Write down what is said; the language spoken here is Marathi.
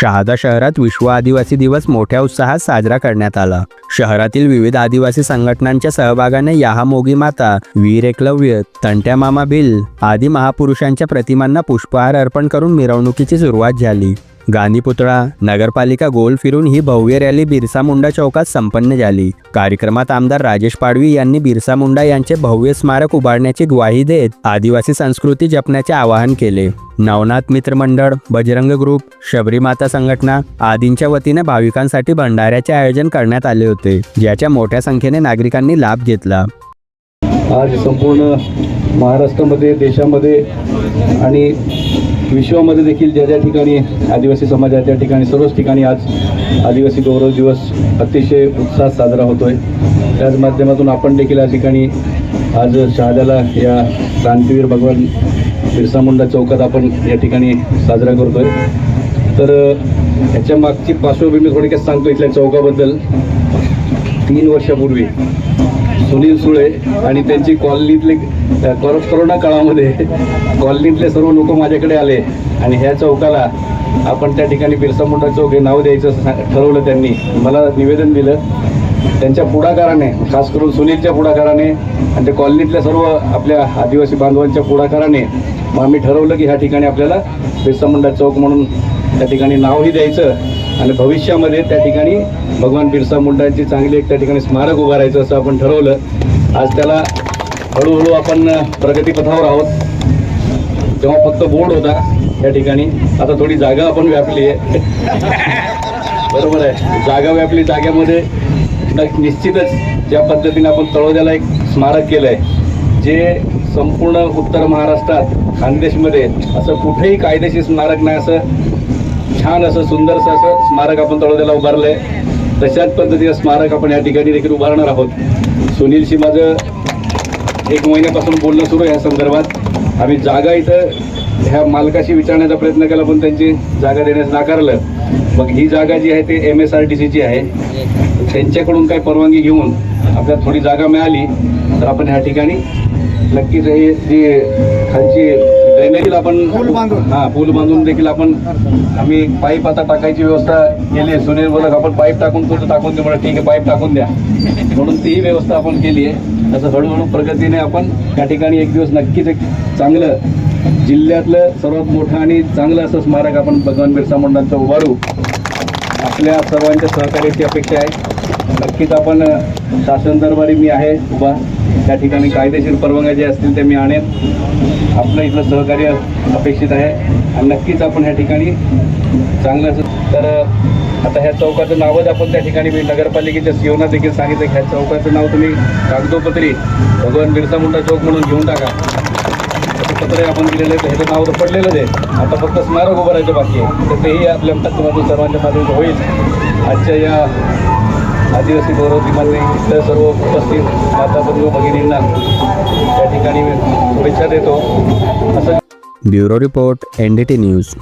शहादा शहरात विश्व आदिवासी दिवस मोठ्या उत्साहात साजरा करण्यात आला. शहरातील विविध आदिवासी संघटनांच्या सहभागाने याहा मोगी माता वीर एकलव्य तंट्या मामा भिल आदी महापुरुषांच्या प्रतिमांना पुष्पहार अर्पण करून मिरवणुकीची सुरुवात झाली. गांधी पुतळा नगरपालिका गोल फिरून ही भव्य रॅली बिरसा मुंडा चौकात संपन्न झाली. कार्यक्रमात आमदार राजेश पाडवी यांनी बिरसा मुंडा यांचे भव्य स्मारक उभारण्याची ग्वाही देत आदिवासी संस्कृती जपण्याचे आवाहन केले. नवनाथ मित्र मंडळ बजरंग ग्रुप शबरी माता संघटना आदींच्या वतीने भाविकांसाठी भंडाऱ्याचे आयोजन करण्यात आले होते ज्याच्या मोठ्या संख्येने नागरिकांनी लाभ घेतला. आज संपूर्ण महाराष्ट्रामध्ये देशामध्ये आणि विश्वामध्ये देखील ज्या ज्या ठिकाणी आदिवासी समाज आहे त्या ठिकाणी सर्वच ठिकाणी आज आदिवासी गौरव दिवस अतिशय उत्साहात साजरा होतो आहे त्याच माध्यमातून आपण देखील या ठिकाणी आज शहाद्याला या क्रांतीवीर भगवान बिरसा मुंडा चौकात आपण या ठिकाणी साजरा करतो आहे तर ह्याच्या मागची पार्श्वभूमी थोडक्यात सांगतो इथल्या चौकाबद्दल. तीन वर्षापूर्वी सुनील सुळे आणि त्यांची कॉलनीतले कोरोना काळामध्ये कॉलनीतले सर्व लोक माझ्याकडे आले. आणि ह्या चौकाला आपण त्या ठिकाणी बिरसा मुंडा चौक हे नाव द्यायचं ठरवलं त्यांनी. मला निवेदन दिलं. त्यांच्या पुढाकाराने खास करून सुनीलच्या पुढाकाराने आणि त्या कॉलनीतल्या सर्व आपल्या आदिवासी बांधवांच्या पुढाकाराने मग आम्ही ठरवलं की ह्या ठिकाणी आपल्याला बिरसा मुंडा चौक म्हणून त्या ठिकाणी नावही द्यायचं. आणि भविष्यामध्ये त्या ठिकाणी भगवान बिरसा मुंडांची चांगली एक त्या ठिकाणी स्मारक उभारायचं असं आपण ठरवलं. आज त्याला हळूहळू आपण प्रगतीपथावर आहोत. तेव्हा फक्त बोर्ड होता या ठिकाणी. आता थोडी जागा आपण व्यापली आहे. बरोबर आहे. जागा व्यापली जाग्यामध्ये निश्चितच ज्या पद्धतीने आपण तळोद्याला एक स्मारक केलं आहे जे संपूर्ण उत्तर महाराष्ट्रात खानदेशमध्ये असं कुठेही कायदेशीर स्मारक नाही असं छान असं सुंदरसं असं स्मारक आपण तळोद्याला उभारलं आहे तशाच पद्धतीचं स्मारक आपण या ठिकाणी देखील उभारणार आहोत. सुनीलशी माझं एक महिन्यापासून बोलणं सुरू आहे या संदर्भात. आम्ही जागा इथं ह्या मालकाशी विचारण्याचा प्रयत्न केला पण त्यांची जागा देण्यास नाकारलं. मग ही जागा जी आहे ते एम एस आर टी सीची आहे. त्यांच्याकडून काही परवानगी घेऊन आपल्याला थोडी जागा मिळाली तर आपण ह्या ठिकाणी नक्कीच हे जी खालची ड्रेनेज आपण पूल बांधून. हां पूल बांधून देखील आपण आम्ही पाईप आता टाकायची व्यवस्था केली आहे. सुनील बोलत आपण पाईप टाकून तुझं टाकून दे म्हणा ठीक आहे पाईप टाकून द्या. म्हणून तीही व्यवस्था आपण केली आहे. असं हळूहळू प्रगतीने आपण त्या ठिकाणी एक दिवस नक्कीच एक चांगलं जिल्ह्यातलं सर्वात मोठं आणि चांगलं असं स्मारक आपण भगवान बिरसा मुंडांचं उभारू. आपल्या सर्वांच्या सहकार्याची अपेक्षा आहे. नक्कीच आपण शासन दरबारी मी आहे उभा. त्या ठिकाणी कायदेशीर परवानग्या ज्या असतील ते मी आणेन. आपलं इथलं सहकार्य अपेक्षित आहे. आणि नक्कीच आपण ह्या ठिकाणी चांगलं असं तर आता ह्या चौकाचं नावच आपण त्या ठिकाणी मी नगरपालिकेच्या सीओना देखील सांगितलं की ह्या चौकाचं नाव तुम्ही कागदोपत्री भगवान बिरसा मुंडा चौक म्हणून घेऊन टाका. असं पत्र आपण दिलेलं आहे. ह्याचं नाव तर पडलेलंच आहे. आता फक्त स्मारक उभारायचं बाकी आहे. तर तेही आपल्या माध्यमातून सर्वांच्या माध्यमातून होईल. आजच्या या आदिवासी गौरव दिनाने इथल्या सर्व उपस्थित माता बंधू भगिनींना त्या ठिकाणी शुभेच्छा देतो. असं bureau report N D T news.